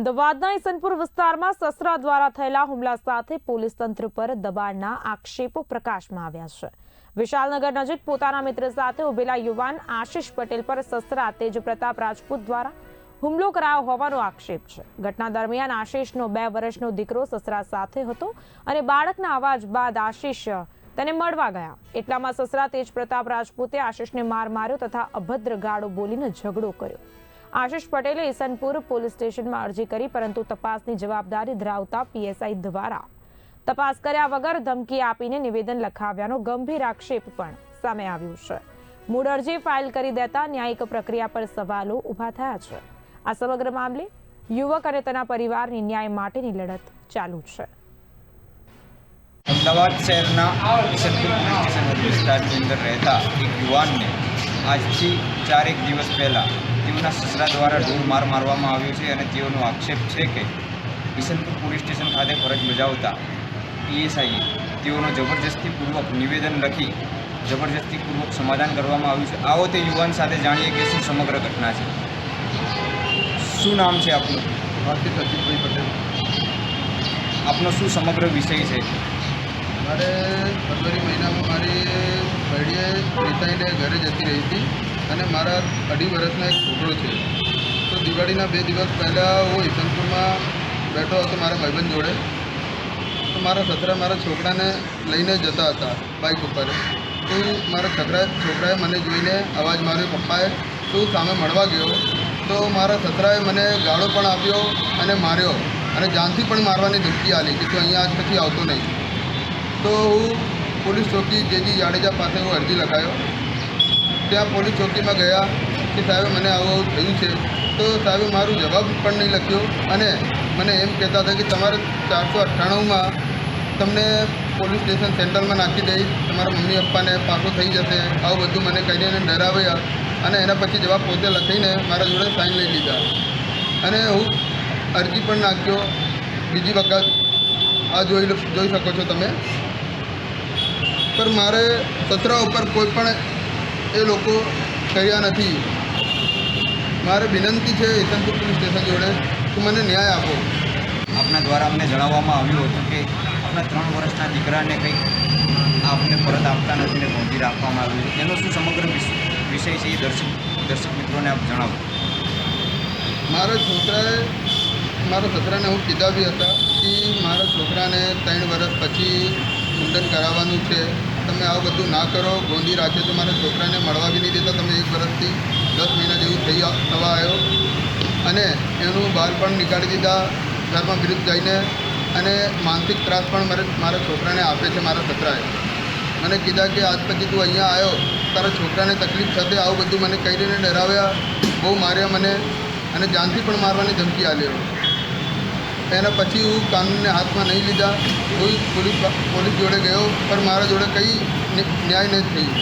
અમદાવાદના ઇસનપુર વિસ્તારમાં સસરા દ્વારા થયેલા હુમલા સાથે પોલીસ તંત્ર પર દબાણના આક્ષેપો પ્રકાશમાં આવ્યા છે. વિશાલનગર નજીક પોતાના મિત્ર સાથે ઉભેલા યુવાન આશિષ પટેલ પર સસરા તેજ પ્રતાપ રાજપૂત દ્વારા હુમલો કરાયો હોવાનો આક્ષેપ છે. ઘટના દરમિયાન આશિષનો બે વર્ષનો દીકરો સસરા સાથે હતો અને બાળકના અવાજ બાદ આશિષ તેને મળવા ગયા. એટલામાં સસરા તેજ પ્રતાપ રાજપૂતે આશિષને માર માર્યો તથા અભદ્ર ગાળો બોલીને ઝઘડો કર્યો. આશિષ પટેલે ઈસનપુર પોલીસ સ્ટેશનમાં અરજી કરી, પરંતુ તપાસની જવાબદારી ધરાવતા પીએસઆઈ દ્વારા. તપાસ કર્યા વગર ધમકી આપીને નિવેદન લખાવ્યાનો ગંભીર આક્ષેપ પણ સામે આવ્યું છે. મૂળ અરજી ફાઇલ કરી દેતા ન્યાયિક પ્રક્રિયા પર સવાલો ઊભા થયા છે. આ સમગ્ર મામલે યુવક અને તેના પરિવારની ન્યાય માટેની લડત ચાલુ છે. અમદાવાદ શહેરના વિસ્તારની અંદર રહેતા એક યુવાનને આજથી ચારેક દિવસ પહેલાં તેઓના સસરા દ્વારા ઢોર માર મારવામાં આવ્યો છે અને તેઓનો આક્ષેપ છે કે કિશનપુર પોલીસ સ્ટેશન ખાતે ફરજ બજાવતા પીએસઆઈએ તેઓનો જબરજસ્તીપૂર્વક નિવેદન લખી જબરજસ્તીપૂર્વક સમાધાન કરવામાં આવ્યું છે. આવો તે યુવાન સાથે જાણીએ કે શું સમગ્ર ઘટના છે. શું નામ છે આપનું? ભારતીય સચિતભાઈ પટેલ. આપનો શું સમગ્ર વિષય છે? મારે ફેબ્રુઆરી મહિનામાં મારી ભાઈએ રીતાઈને ઘરે જતી રહી હતી અને મારા અઢી વર્ષનો એક છોકરો છે. તો દિવાળીના બે દિવસ પહેલાં હું ઈસનપુરમાં બેઠો હતો મારા ભાઈબંધ જોડે. તો મારા સસરા મારા છોકરાને લઈને જતા હતા બાઇક ઉપર. તો મારા છોકરા છોકરાએ મને જોઈને અવાજ માર્યો, પપ્પાએ, તો સામે મળવા ગયો. તો મારા સસરાએ મને ગાળો પણ આપ્યો અને માર્યો અને જાનથી પણ મારવાની ધમકી આપી કે તું અહીંયા આજ પછી આવતો નહીં. તો હું પોલીસ ચોકી જેજી જાડેજા પાસે હું અરજી લખાયો. ત્યાં પોલીસ ચોકીમાં ગયા કે સાહેબ મને આવું આવું થયું છે. તો સાહેબે મારું જવાબ પણ નહીં લખ્યો અને મને એમ કહેતા હતા કે તમારે ચારસો અઠ્ઠાણુંમાં તમને પોલીસ સ્ટેશન સેન્ટરમાં નાખી દઈ. તમારા મમ્મી પપ્પાને પાછો થઈ જશે. આવું બધું મને કહીને ડરાવ્યા અને એના પછી જવાબ પોતે લખીને મારા જોડે સાઇન લઈ લીધા. અને હું અરજી પણ નાખ્યો. બીજી વખત આ જોઈ જોઈ શકો છો તમે. પર મારે સસરા ઉપર કોઈ પણ એ લોકો કર્યા નથી. મારે વિનંતી છે ઇસનપુર પોલીસ સ્ટેશન જોડે કે મને ન્યાય આપો. આપના દ્વારા અમને જણાવવામાં આવ્યું હતું કે આપણા ત્રણ વર્ષના દીકરાને કંઈક આપને પરત આપતા નથી ને પહોંચી રાખવામાં આવ્યું છે. એનો શું સમગ્ર વિષય છે એ દર્શક દર્શક મિત્રોને આપ જણાવો. મારા છોકરાએ મારા સસરાને હું કીધા બી હતા કે મારા છોકરાને ત્રણ વર્ષ પછી મુંડન કરાવવાનું છે. તમે આવું બધું ના કરો ગોંધી રાખે તો મારા છોકરાને મળવા બી નહીં દેતા. તમે એક વર્ષથી દસ મહિના જેવું થઈ થવા આવ્યો. અને એનું બહાર પણ નીકાળી દીધા, ઘરમાં વિરુદ્ધ જઈને. અને માનસિક ત્રાસ પણ મારે, મારા છોકરાને આપે છે, મારા સસરાએ. મને કીધા કે આજ પછી તું અહીંયા આવ્યો. તારા છોકરાને તકલીફ થશે, આવું બધું મને કહીને ડરાવ્યા. બહુ માર્યા મને. અને જાનથી પણ મારવાની ધમકી આલ્યો એના પછી હું કાનૂનને હાથમાં નહીં લીધા કોઈ પોલીસ પોલીસ જોડે ગયો, પણ મારા જોડે કંઈ ન્યાય નહીં થયું.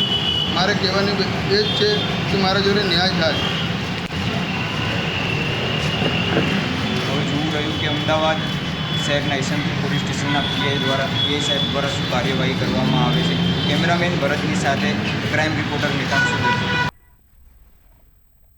મારે કહેવાની એ જ છે કે મારા જોડે ન્યાય થાય. જોવું રહ્યું કે અમદાવાદ શહેરના ઈસનપુર પોલીસ સ્ટેશનના પીઆઈ દ્વારા પીઆઈ સાહેબ દ્વારા શું કાર્યવાહી કરવામાં આવે છે. કેમેરામેન ભરતની સાથે ક્રાઇમ રિપોર્ટર નિકાલ સુધીર